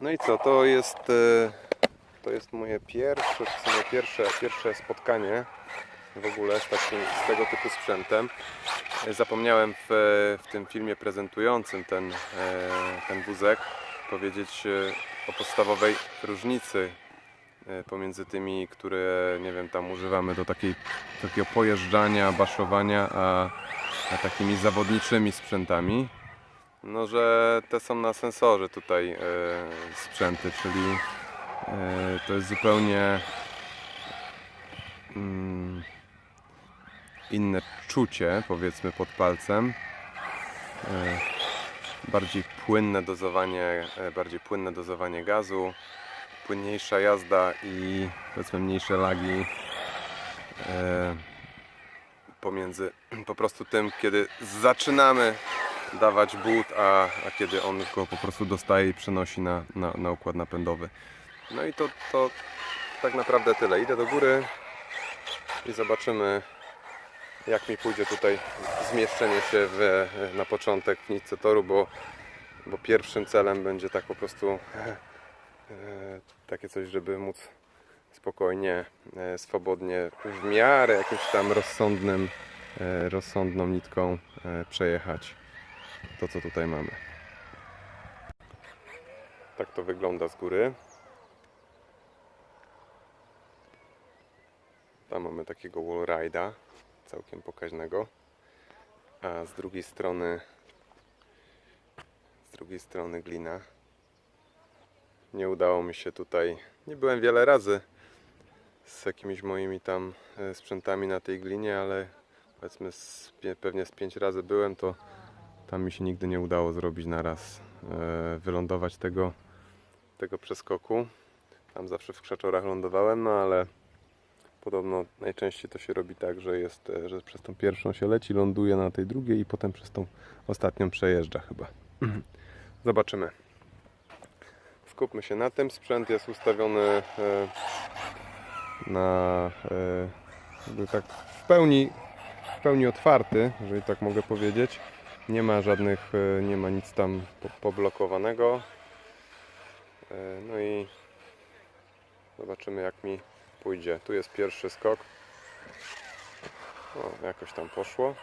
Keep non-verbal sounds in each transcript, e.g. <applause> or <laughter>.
No i co, to jest, e, to jest moje pierwsze, w sumie pierwsze, pierwsze spotkanie w ogóle z, takim, z tego typu sprzętem. E, Zapomniałem w, w tym filmie prezentującym ten, e, ten wózek powiedzieć e, o podstawowej różnicy e, pomiędzy tymi, które nie wiem, tam używamy do takiej, takiego pojeżdżania, baszowania, a, a takimi zawodniczymi sprzętami. No, że te są na sensorze tutaj e, sprzęty, czyli e, to jest zupełnie mm, inne czucie, powiedzmy, pod palcem. E, bardziej płynne dozowanie, bardziej płynne dozowanie gazu, płynniejsza jazda i powiedzmy mniejsze lagi pomiędzy po prostu tym, kiedy zaczynamy dawać but, a, a kiedy on go po prostu dostaje i przenosi na, na, na układ napędowy. No i to, to tak naprawdę tyle. Idę do góry i zobaczymy jak mi pójdzie tutaj zmieszczenie się w, na początek w nitce toru, bo, bo pierwszym celem będzie tak po prostu e, takie coś, żeby móc spokojnie, e, swobodnie, w miarę jakimś tam rozsądnym, e, rozsądną nitką przejechać to, co tutaj mamy. Tak to wygląda z góry. Tam mamy takiego wallride'a, całkiem pokaźnego. A z drugiej strony z drugiej strony glina. Nie udało mi się tutaj. Nie byłem wiele razy z jakimiś moimi tam e, sprzętami na tej glinie, ale powiedzmy z, pewnie z pięć razy byłem, to tam mi się nigdy nie udało zrobić na raz e, wylądować tego, tego przeskoku. Tam zawsze w krzaczorach lądowałem, no ale podobno najczęściej to się robi tak, że jest, e, że przez tą pierwszą się leci, ląduje na tej drugiej i potem przez tą ostatnią przejeżdża chyba. <clears throat> Zobaczymy. Skupmy się na tym. Sprzęt jest ustawiony e, na tak w pełni, w pełni otwarty, jeżeli tak mogę powiedzieć. Nie ma żadnych, e, nie ma nic tam po- poblokowanego. E, No i zobaczymy jak mi pójdzie. Tu jest pierwszy skok. O, jakoś tam poszło.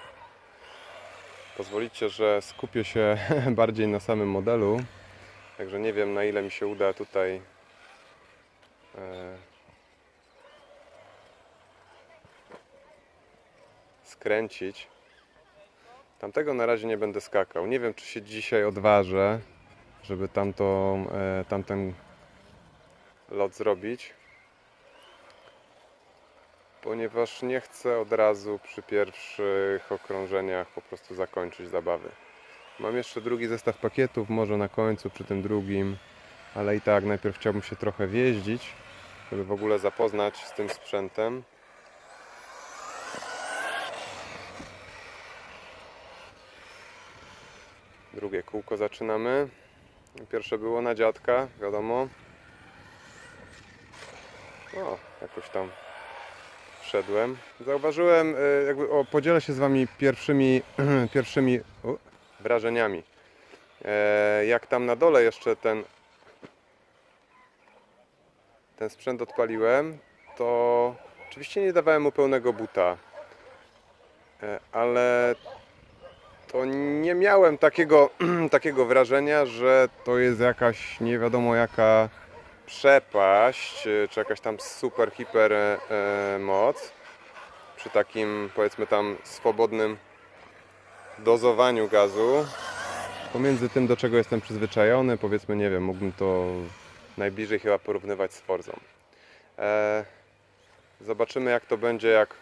Pozwolicie, że skupię się <laughs> bardziej na samym modelu. Także nie wiem na ile mi się uda tutaj e, skręcić. Tamtego na razie nie będę skakał. Nie wiem, czy się dzisiaj odważę, żeby tamtą, e, tamten lot zrobić. Ponieważ nie chcę od razu przy pierwszych okrążeniach po prostu zakończyć zabawy. Mam jeszcze drugi zestaw pakietów, może na końcu przy tym drugim, ale i tak najpierw chciałbym się trochę wjeździć, żeby w ogóle zapoznać z tym sprzętem. Drugie kółko zaczynamy. Pierwsze było na dziadka, wiadomo. O, jakoś tam wszedłem. Zauważyłem, y, jakby, o, podzielę się z Wami pierwszymi, <clears throat> pierwszymi u, wrażeniami. E, jak tam na dole jeszcze ten, ten sprzęt odpaliłem, to oczywiście nie dawałem mu pełnego buta, e, ale to nie miałem takiego, <clears throat> takiego wrażenia, że to jest jakaś nie wiadomo jaka przepaść, czy jakaś tam super, hiper e, e, moc przy takim powiedzmy tam swobodnym dozowaniu gazu. Pomiędzy tym do czego jestem przyzwyczajony powiedzmy nie wiem, mógłbym to najbliżej chyba porównywać z Forzą. E, zobaczymy jak to będzie jak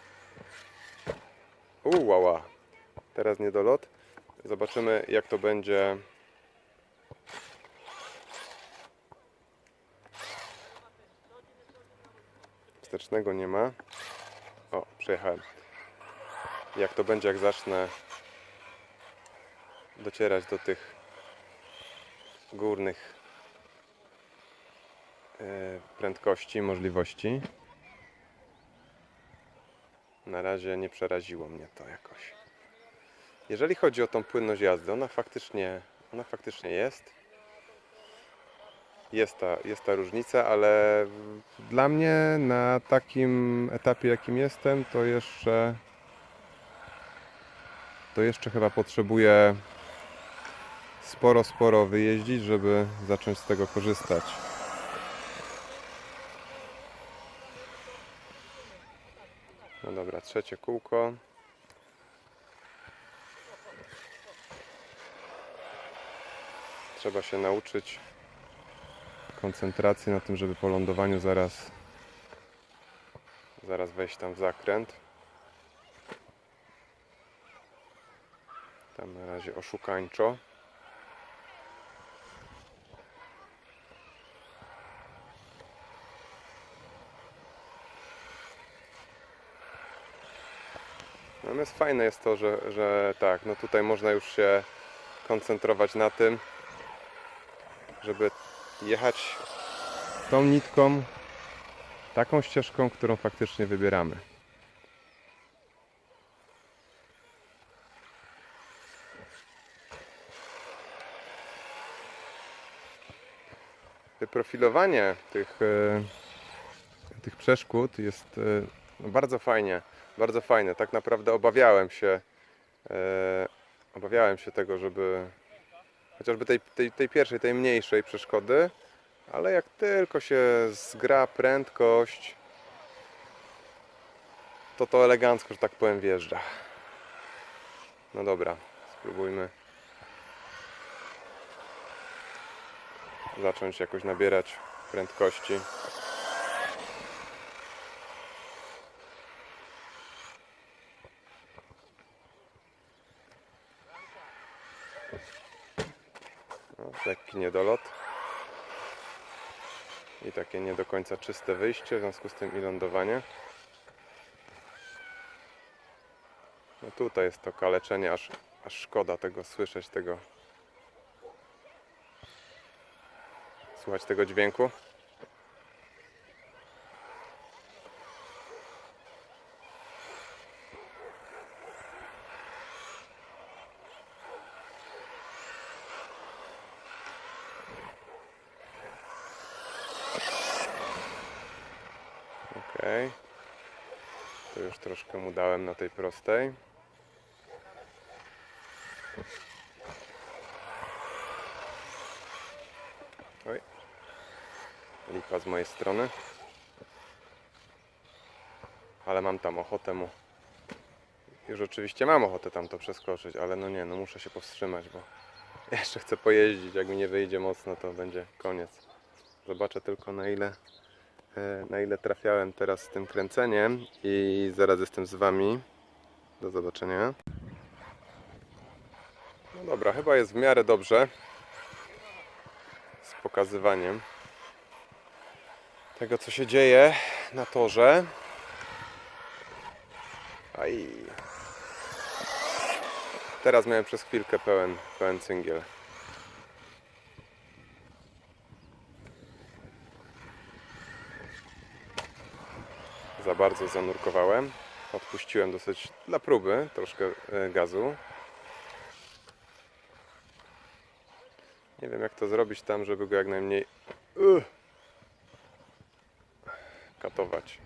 uuu, łała teraz niedolot zobaczymy jak to będzie wstecznego nie ma. O, przejechałem. Jak to będzie, jak zacznę docierać do tych górnych e, prędkości, możliwości. Na razie nie przeraziło mnie to jakoś. Jeżeli chodzi o tą płynność jazdy, ona faktycznie, ona faktycznie jest. jest ta, jest ta różnica, ale dla mnie na takim etapie, jakim jestem, to jeszcze to jeszcze chyba potrzebuję sporo, sporo wyjeździć, żeby zacząć z tego korzystać. No dobra, trzecie kółko. Trzeba się nauczyć koncentracji na tym, żeby po lądowaniu zaraz zaraz wejść tam w zakręt. Tam na razie oszukańczo. Natomiast fajne jest to, że, że tak, no tutaj można już się koncentrować na tym, żeby jechać tą nitką, taką ścieżką, którą faktycznie wybieramy. Wyprofilowanie tych, e, tych przeszkód jest e, no, bardzo fajnie, bardzo fajne. Tak naprawdę obawiałem się, e, obawiałem się tego, żeby chociażby tej, tej, tej pierwszej, tej mniejszej przeszkody, ale jak tylko się zgra prędkość, to to elegancko, że tak powiem, wjeżdża. No dobra, spróbujmy zacząć jakoś nabierać prędkości. Lekki niedolot. I takie nie do końca czyste wyjście, w związku z tym i lądowanie. No tutaj jest to kaleczenie, aż, aż szkoda tego słyszeć, tego słuchać tego dźwięku. Okej. To już troszkę dałem na tej prostej. Oj. Lipa z mojej strony. Ale mam tam ochotę mu. Już oczywiście mam ochotę tam to przeskoczyć, ale no nie, no muszę się powstrzymać, bo <laughs> jeszcze chcę pojeździć. Jak mi nie wyjdzie mocno, to będzie koniec. Zobaczę tylko na ile na ile trafiałem teraz z tym kręceniem i zaraz jestem z Wami. Do zobaczenia. No dobra, chyba jest w miarę dobrze z pokazywaniem tego, co się dzieje na torze. Aj. Teraz miałem przez chwilkę pełen, pełen cyngiel. Bardzo zanurkowałem. Odpuściłem dosyć dla próby troszkę e, gazu. Nie wiem jak to zrobić tam, żeby go jak najmniej uh, katować.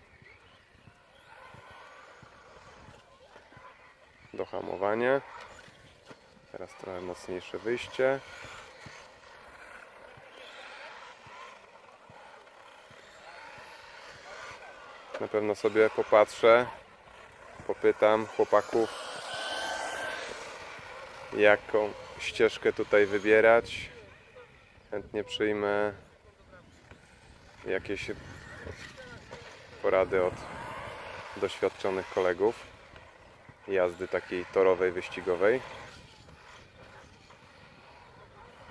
Dohamowanie. Teraz trochę mocniejsze wyjście. Na pewno sobie popatrzę, popytam chłopaków, jaką ścieżkę tutaj wybierać. Chętnie przyjmę jakieś porady od doświadczonych kolegów jazdy takiej torowej, wyścigowej.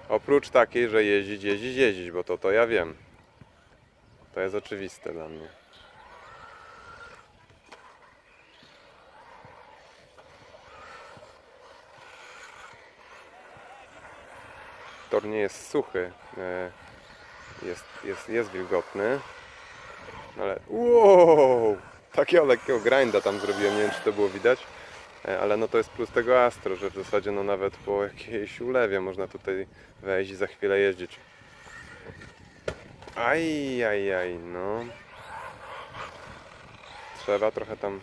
Oprócz takiej, że jeździć, jeździć, jeździć, bo to to ja wiem. To jest oczywiste dla mnie. Tor nie jest suchy, e, jest, jest, jest wilgotny, ale wow, takiego lekkiego grinda tam zrobiłem, nie wiem czy to było widać, e, ale no to jest plus tego Astro, że w zasadzie no nawet po jakiejś ulewie można tutaj wejść i za chwilę jeździć. Aj, aj, aj, no. Trzeba trochę tam.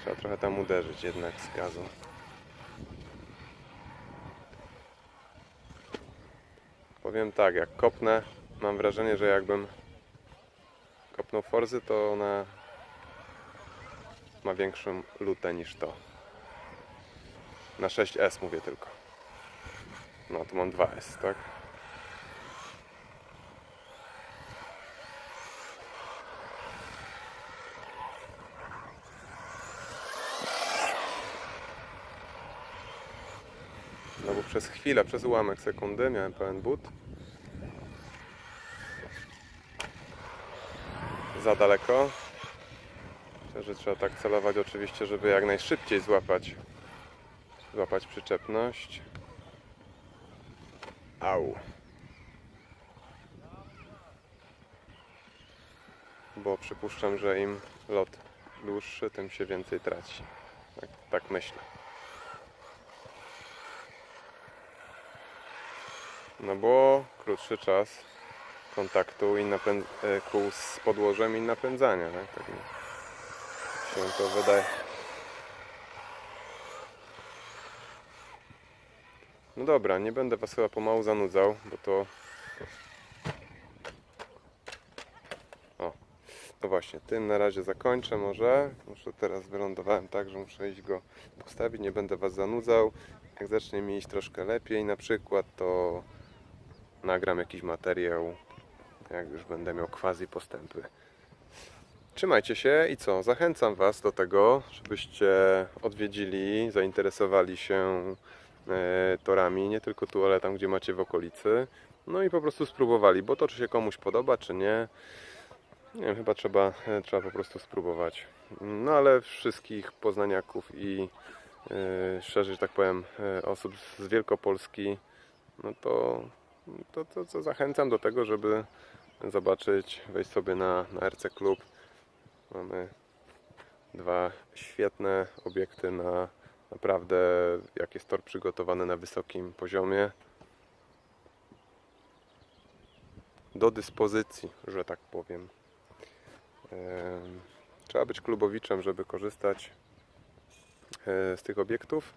Trzeba trochę tam uderzyć jednak z gazu. Powiem tak, jak kopnę, mam wrażenie, że jakbym kopnął Forzy, to ona ma większą lutę niż to. Na 6S mówię tylko. No, tu mam 2S, tak? Przez chwilę, przez ułamek sekundy miałem pełen but. Za daleko. Myślę, że trzeba tak celować oczywiście, żeby jak najszybciej złapać złapać przyczepność. Au. Bo przypuszczam, że im lot dłuższy, tym się więcej traci. Tak, tak myślę. No bo krótszy czas kontaktu i napęd- e, kół z podłożem i napędzania, tak? tak mi się to wydaje. No dobra, nie będę Was chyba pomału zanudzał, bo to... O, no właśnie, tym na razie zakończę może. Muszę teraz wylądowałem tak, że muszę iść go postawić, nie będę Was zanudzał. Jak zacznie mi iść troszkę lepiej na przykład, to nagram jakiś materiał, jak już będę miał quasi postępy. Trzymajcie się i co? Zachęcam Was do tego, żebyście odwiedzili, zainteresowali się e, torami, nie tylko tu, ale tam, gdzie macie w okolicy. No i po prostu spróbowali, bo to czy się komuś podoba, czy nie, nie wiem, chyba trzeba, e, trzeba po prostu spróbować. No ale wszystkich poznaniaków i e, szerzej, że tak powiem, osób z Wielkopolski, no to, to, to, to zachęcam do tego, żeby zobaczyć, wejść sobie na, na RC Klub. Mamy dwa świetne obiekty na naprawdę, jak jest tor przygotowany na wysokim poziomie. Do dyspozycji, że tak powiem. Em, Trzeba być klubowiczem, żeby korzystać e, z tych obiektów.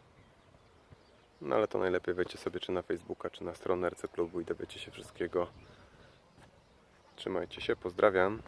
No ale to najlepiej wejdźcie sobie czy na Facebooka, czy na stronę RC Klubu i dowiecie się wszystkiego. Trzymajcie się, pozdrawiam.